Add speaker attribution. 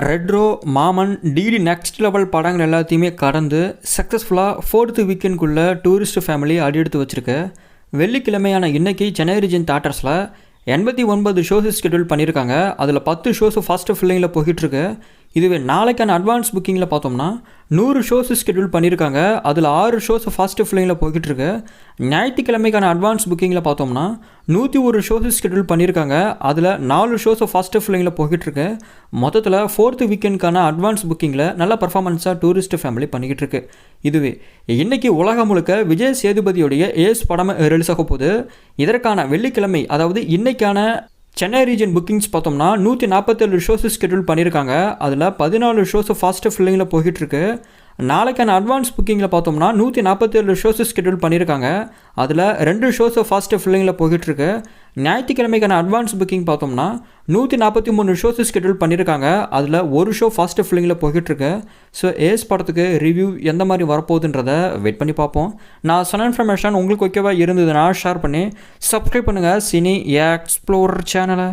Speaker 1: Retro மாமன் DD next level படங்கள் எல்லாத்தையுமே கடந்து சக்ஸஸ்ஃபுல்லாக ஃபோர்த்து வீக்கெண்டுக்குள்ளே டூரிஸ்ட் ஃபேமிலி அடி எடுத்து வச்சுருக்கு. வெள்ளிக்கிழமையான இன்றைக்கி சென்னை ரீஜன் தேட்டர்ஸில் எண்பத்தி ஒன்பது ஷோஸ் ஷெடியூல் பண்ணியிருக்காங்க. அதில் பத்து ஷோஸ் ஃபஸ்ட்டு ஃபில்லிங்கில் போயிட்டுருக்கு இதுவே நாளைக்கான அட்வான்ஸ் புக்கிங்கில் பார்த்தோம்னா நூறு ஷோஸ் ஸ்கெடியூல் பண்ணியிருக்காங்க அதில் ஆறு ஷோஸ் ஃபஸ்ட்டு ஃபில்லிங்கில் போய்கிட்டுருக்கு. ஞாயிற்றுக்கிழமைக்கான அட்வான்ஸ் புக்கிங்கில் பார்த்தோம்னா நூற்றி ஒரு ஷோஸ் ஸ்கெடியூல் பண்ணியிருக்காங்க அதில் நாலு ஷோஸ் ஃபஸ்ட்டு ஃபில்லிங்கில் போய்கிட்டுருக்கு. மொத்தத்தில் ஃபோர்த்து வீக்கெண்டுக்கான அட்வான்ஸ் புக்கிங்கில் நல்ல பர்ஃபார்மன்ஸாக டூரிஸ்ட் ஃபேமிலி பண்ணிக்கிட்டு இருக்கு இதுவே இன்றைக்கி உலகம் முழுக்க விஜய் சேதுபதியுடைய ஏஸ் படம் ரிலீஸ் ஆக போகுது. இதற்கான வெள்ளிக்கிழமை அதாவது இன்றைக்கான சென்னை ரீஜன் புக்கிங்ஸ் பார்த்தோம்னா நூற்றி நாற்பத்தேழு ஷோஸ் ஸ்கெடியூல் பண்ணியிருக்காங்க. அதில் பதினாலு ஷோஸ் ஃபாஸ்ட்டு ஃபில்லிங்கில் போயிட்டுருக்கு. நாளைக்கான அட்வான்ஸ் புக்கிங்கில் பார்த்தோம்னா நூற்றி நாற்பத்தேழு ஷோஸ் ஸ்கெடியூல் பண்ணியிருக்காங்க. அதில் ரெண்டு ஷோஸ் ஃபாஸ்ட்டு ஃபில்லிங்கில் போயிட்டுருக்கு. ஞாயிற்றுக்கிழமைக்கான அட்வான்ஸ் புக்கிங் பார்த்தோம்னா நூற்றி நாற்பத்தி மூணு ஷோஸ் ஸ்கெடியூல் பண்ணியிருக்காங்க அதில் ஒரு ஷோ ஃபாஸ்ட்டு ஃபில்லிங்கில் போய்கிட்டுருக்கு. ஸோ ஏஸ் படத்துக்கு ரிவ்யூ எந்த மாதிரி வரப்போகுதுன்றதை வெயிட் பண்ணி பார்ப்போம். நான் சொன்ன இன்ஃபர்மேஷன் உங்களுக்கு ஓகேவாக இருந்ததுன்னா ஷேர் பண்ணி சப்ஸ்கிரைப் பண்ணுங்கள் சினி எக்ஸ்ப்ளோர் சேனலை